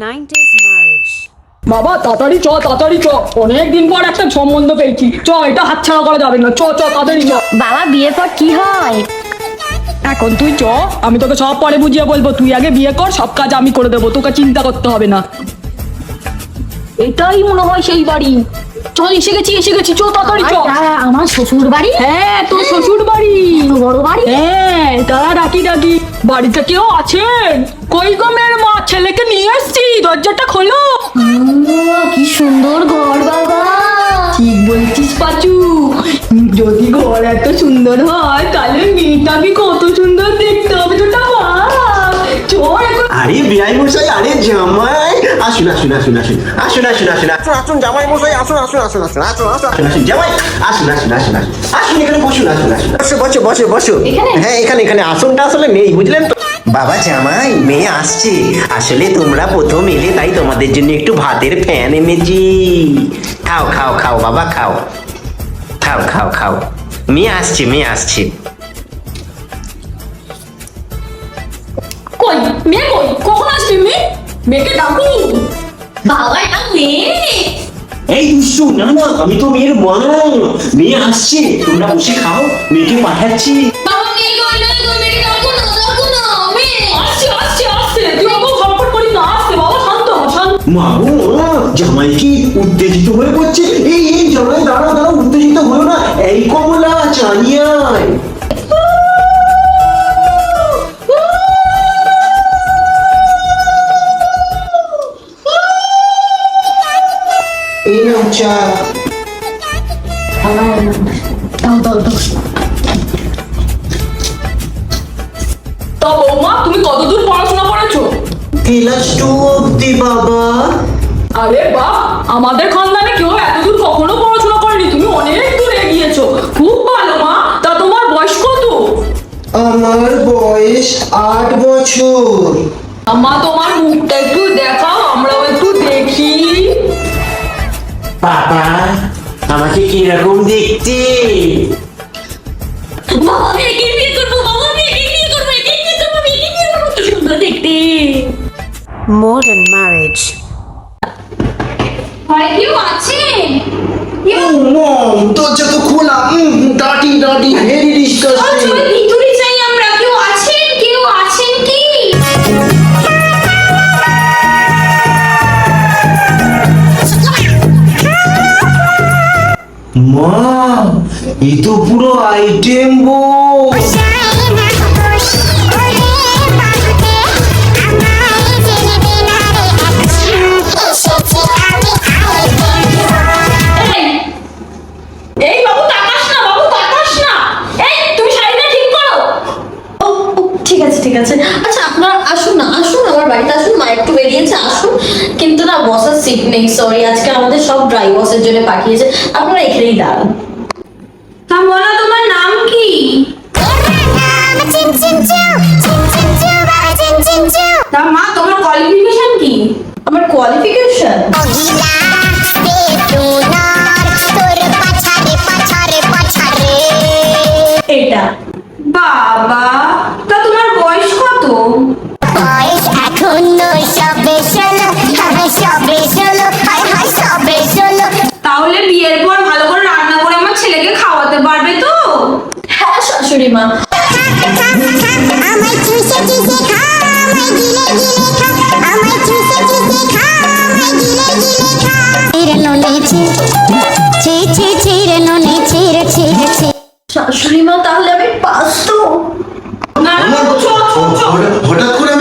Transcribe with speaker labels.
Speaker 1: 90s marriage.
Speaker 2: বাবা তাড়াতাড়ি চ তাড়াতাড়ি চ। অনেক দিন পর একটা সম্বন্ধ পেয়েছি। চ এটা হাতছাড়া করা যাবে না। চ চ তাড়াতাড়ি চ।
Speaker 3: বাবা বিয়ের পর কি হয়?
Speaker 2: এখন তুই চ আমি তোকে সব পরে বুঝিয়ে বলব। তুই আগে বিয়ে কর সব কাজ আমি করে দেবো। তোকে চিন্তা করতে হবে না। এটাই মনে হয় সেই বাড়ি। চল এসে গেছি এসে গেছি। চ তাড়াতাড়ি চ।
Speaker 3: আমার শ্বশুর বাড়ি
Speaker 2: হ্যাঁ তোর শ্বশুর বাড়ি ডাকি বাড়িতে কেউ আছেন? কই গো মেয়ের মা? ছেলেকে নিয়ে এসছি, দরজাটা খোলো।
Speaker 3: কি সুন্দর ঘর বাবা।
Speaker 2: ঠিক বলছিস পাচু। যদি ঘর এত সুন্দর হয়, তাহলে মেয়েটাকে কত সুন্দর দেখতে হবে ভাব চল
Speaker 4: আরে বিয়াই মশাই, আরে জামাই। আসুন আসুন আসুন আসুন আসুন আসুন আসুন আসুন আসুন জামাই মশাই আসুন আসুন আসুন আসুন আসুন আসুন আসুন আসুন জামাই আসুন আসুন আসুন আসুন আসুন এখানে বসুন আসুন আসুন বসো বসো বসো বসো হ্যাঁ এখানে এখানে আসনটা আসলে নেই বুঝলেন তো বাবা জামাই মেয়ে আসছে আসলে তোমরা প্রথম এলে তাই তোমাদের জন্য একটু ভাতের ফ্যান এনেছি খাও খাও খাও বাবা খাও খাও খাও খাও মেয়ে আসছে মেয়ে আসছে
Speaker 2: কই মেয়ে কই মেয়েকে ডাকু
Speaker 3: বাবা এটা মেয়ে
Speaker 4: এই দুষ্টু না না আমি তো মেয়ের মা মেয়ে আসছে তোমরা বসে খাও মেয়েকে পাঠাচ্ছি
Speaker 3: বাবা মেয়ে কই না গো ডাকো না ডাকো না মেয়ে
Speaker 2: আসছে আসছে আসছে তুই অত ঝটপট করি না আসছে বাবা শান্ত হ, শান্ত
Speaker 4: মা গো জামাই কি উত্তেজিত হয়ে পড়ছে এই এই জামাই দাঁড়া দাঁড়া উত্তেজিত হলো না এই কমলা চালিয়ায় এই নাও চা
Speaker 3: দাও দাও দাও
Speaker 2: তা বৌমা তুমি কতদূর পড়াশোনা করেছ?
Speaker 4: ক্লাস টু অব্দি বাবা।
Speaker 2: আরে বাহ আমাদের খানদানে কেউ এতদূর কখনো পড়াশোনা করেনি তুমি অনেক দূর এগিয়েছো খুব ভালো মা তা তোমার বয়স কত?
Speaker 4: আমার বয়স আট বছর।
Speaker 2: আম্মা তোমার মুখটা একটু দেখাও আমরাও একটু দেখি।
Speaker 4: বাবা আমাকে কীরকম দেখতে?
Speaker 3: বাবা ম্যারেজ বিয়ে করব বাবা মেয়েকে বিয়ে করব একে বিয়ে করব মেয়েকে বিয়ে করব কি সুন্দর দেখতে।
Speaker 1: Modern marriage.
Speaker 3: হয় কেউ আছে?
Speaker 4: মম দরজা তো খোলা। মা এ তো পুরো আইটেম বই
Speaker 2: ঠিক
Speaker 3: আছে? আচ্ছা আপনার আসুন না আসুন আমার বাড়িতে আসুন মা একটু বেরিয়েছে আসুন। কিন্তু না বসার সিট নেই সরি আজকে আমাদের সব ড্রাই বসের জন্য পাঠিয়েছে। আপনারা এখানেই দাঁড়ান। তা বলো তোমার নাম কি? তা মা তোমার কোয়ালিফিকেশন কি? আমার কোয়ালিফিকেশন করতে পারবে তো? হ্যাঁ শাশুড়ি মা। শাশুড়ি মা তাহলে আমি পাস তো
Speaker 4: হঠাৎ করে